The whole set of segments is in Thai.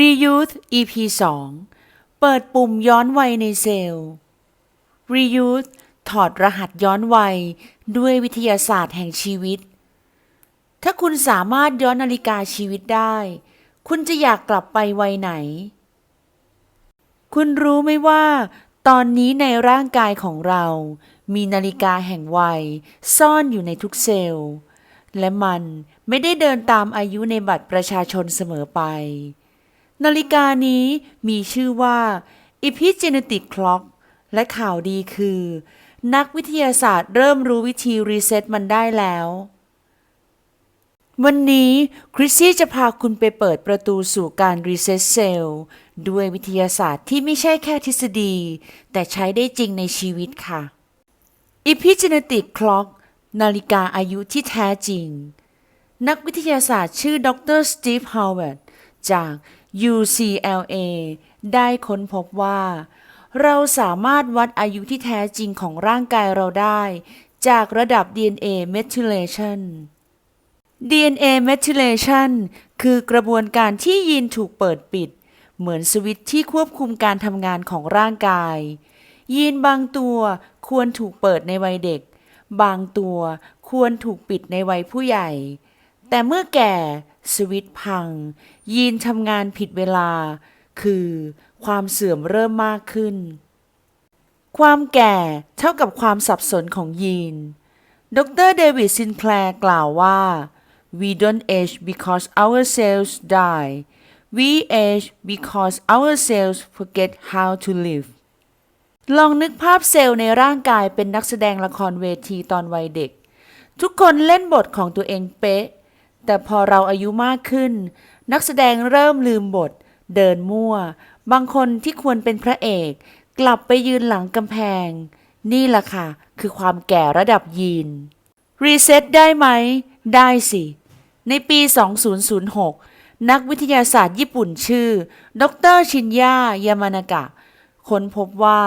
Reuse EP 2 เปิดปุ่มย้อนวัยในเซลล์ Reuse ถอดรหัสย้อนวัยด้วยวิทยาศาสตร์แห่งชีวิต ถ้าคุณสามารถย้อนนาฬิกาชีวิตได้ คุณจะอยากกลับไปวัยไหน คุณรู้ไหมว่า ตอนนี้ในร่างกายของเรา มีนาฬิกาแห่งวัย ซ่อนอยู่ในทุกเซลล์ และมันไม่ได้เดินตามอายุในบัตรประชาชนเสมอไป นาฬิกานี้มีชื่อว่า Epigenetic Clock และข่าวดีคือ นักวิทยาศาสตร์เริ่มรู้วิธีรีเซ็ตมันได้แล้ว วันนี้คริสซี่จะพาคุณไปเปิดประตูสู่การรีเซ็ตเซลล์ด้วยวิทยาศาสตร์ที่ไม่ใช่แค่ทฤษฎี แต่ใช้ได้จริงในชีวิตค่ะ Epigenetic Clock นาฬิกาอายุที่แท้จริง นักวิทยาศาสตร์ชื่อดรสตีฟฮาวเวิร์ดจาก UCLA ได้ค้นพบว่า เราสามารถวัดอายุที่แท้จริงของร่างกายเราได้ จากระดับ DNA methylation DNA methylation คือกระบวนการที่ยีนถูกเปิดปิด เหมือนสวิตช์ที่ควบคุมการทำงานของร่างกาย ยีนบางตัวควรถูกเปิดในวัยเด็ก บางตัวควรถูกปิดในวัยผู้ใหญ่ แต่เมื่อแก่ สวิตพัง ยีนทำงานผิดเวลา คือความเสื่อมเริ่มมากขึ้น ความแก่เท่ากับความสับสนของยีน ดรเดวิดซินแคลร์กล่าวว่า we don't age because our cells die we age because our cells forget how to live ลองนึกภาพเซลล์ในร่างกายเป็นนักแสดงละครเวทีตอนวัยเด็ก ทุกคนเล่นบทของตัวเองเป๊ะ แต่พอเราอายุมากขึ้น นักแสดงเริ่มลืมบท เดินมั่ว บางคนที่ควรเป็นพระเอก กลับไปยืนหลังกำแพง นี่แหละค่ะ คือความแก่ระดับยีน รีเซ็ตได้ไหม ได้สิ ในปี 2006 นักวิทยาศาสตร์ญี่ปุ่นชื่อ ดรชินยายามานากะ ค้นพบว่า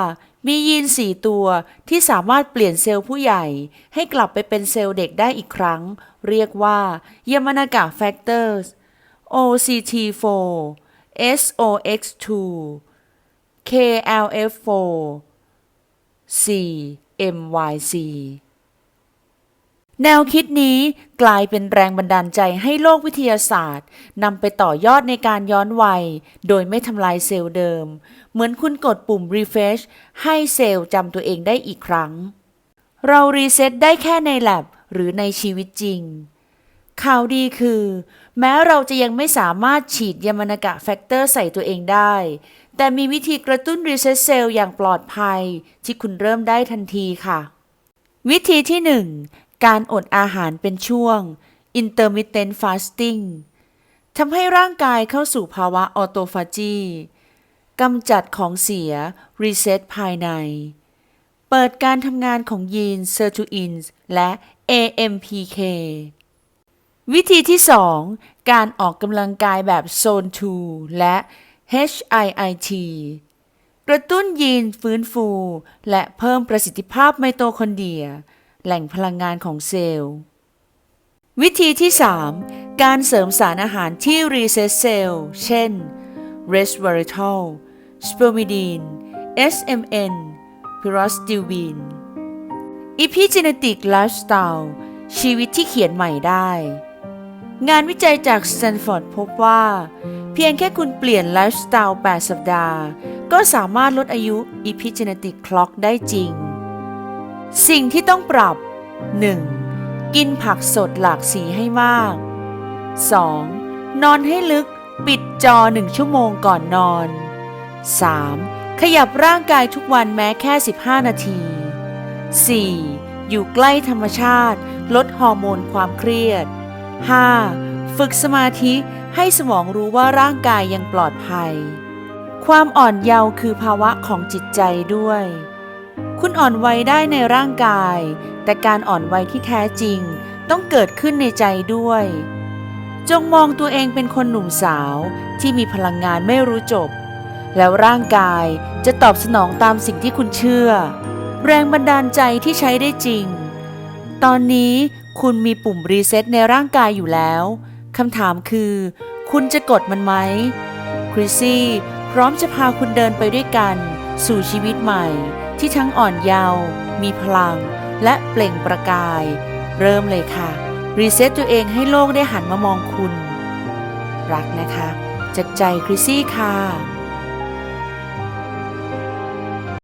มียีนสี่ตัวที่สามารถเปลี่ยนเซลล์ผู้ใหญ่ ให้กลับไปเป็นเซลล์เด็กได้อีกครั้ง เรียกว่ายามานากะแฟกเตอร์ OCT4 SOX2 KLF4 4MYC แนวคิดนี้กลายเป็นแรงบันดาลใจให้โลกวิทยาศาสตร์นำไปต่อยอดในการย้อนวัย โดยไม่ทำลายเซลล์เดิม เหมือนคุณกดปุ่ม refresh ให้เซลล์จำตัวเองได้อีกครั้ง เรารีเซ็ตได้แค่ใน lab หรือในชีวิตจริง ข่าวดีคือ แม้เราจะยังไม่สามารถฉีดยามานากะแฟกเตอร์ใส่ตัวเองได้ แต่มีวิธีกระตุ้นรีเซ็ตเซลล์อย่างปลอดภัย ที่คุณเริ่มได้ทันทีค่ะ วิธีที่ 1 การอดอาหารเป็นช่วง intermittent fasting ทำให้ร่างกายเข้าสู่ภาวะออโตฟาจีกำจัดของเสีย รีเซ็ตภายใน เปิดการทำงานของยีนเซอร์ทูอินและ AMPK วิธีที่ 2 การออกกำลังกายแบบโซน 2 และ HIIT กระตุ้นยีนฟื้นฟู และเพิ่มประสิทธิภาพไมโตคอนเดรีย แหล่งพลังงานของเซลล์ วิธีที่ 3 การเสริมสารอาหารที่รีเซ็ตเซลล์เช่น resveratrol spermidine SMN pyroxytin epigenetic lifestyle ชีวิตที่เขียนใหม่ได้ งานวิจัยจากสแตนฟอร์ดพบว่า เพียงแค่คุณเปลี่ยนไลฟ์สไตล์ 8 สัปดาห์ ก็สามารถลดอายุ epigenetic clock ได้จริง สิ่งที่ต้องปรับ 1. กินผักสดหลากสีให้มาก 2. นอนให้ลึกปิดจอ 1 ชั่วโมงก่อนนอน 3. ขยับร่างกายทุกวันแม้แค่ 15 นาที 4. อยู่ใกล้ธรรมชาติ ลดฮอร์โมนความเครียด 5. ฝึกสมาธิให้สมองรู้ว่าร่างกายยังปลอดภัย ความอ่อนเยาว์คือภาวะของจิตใจด้วย คุณอ่อนวัยได้ในร่างกาย แต่การอ่อนวัยที่แท้จริง ต้องเกิดขึ้นในใจด้วย จงมองตัวเองเป็นคนหนุ่มสาวที่มีพลังงานไม่รู้จบ แล้วร่างกายจะตอบสนองตามสิ่งที่คุณเชื่อ แรงบันดาลใจที่ใช้ได้จริง ตอนนี้คุณมีปุ่มรีเซ็ตในร่างกายอยู่แล้วคำถามคือ คุณจะกดมันไหมคริสซี่พร้อมจะพาคุณเดินไปด้วยกัน สู่ชีวิตใหม่ ที่ทั้งอ่อนเยาว์มีพลัง และเปล่งประกาย เริ่มเลยค่ะ รีเซ็ตตัวเองให้โลกได้หันมามองคุณ รักนะคะ จากใจคริสซี่ค่ะ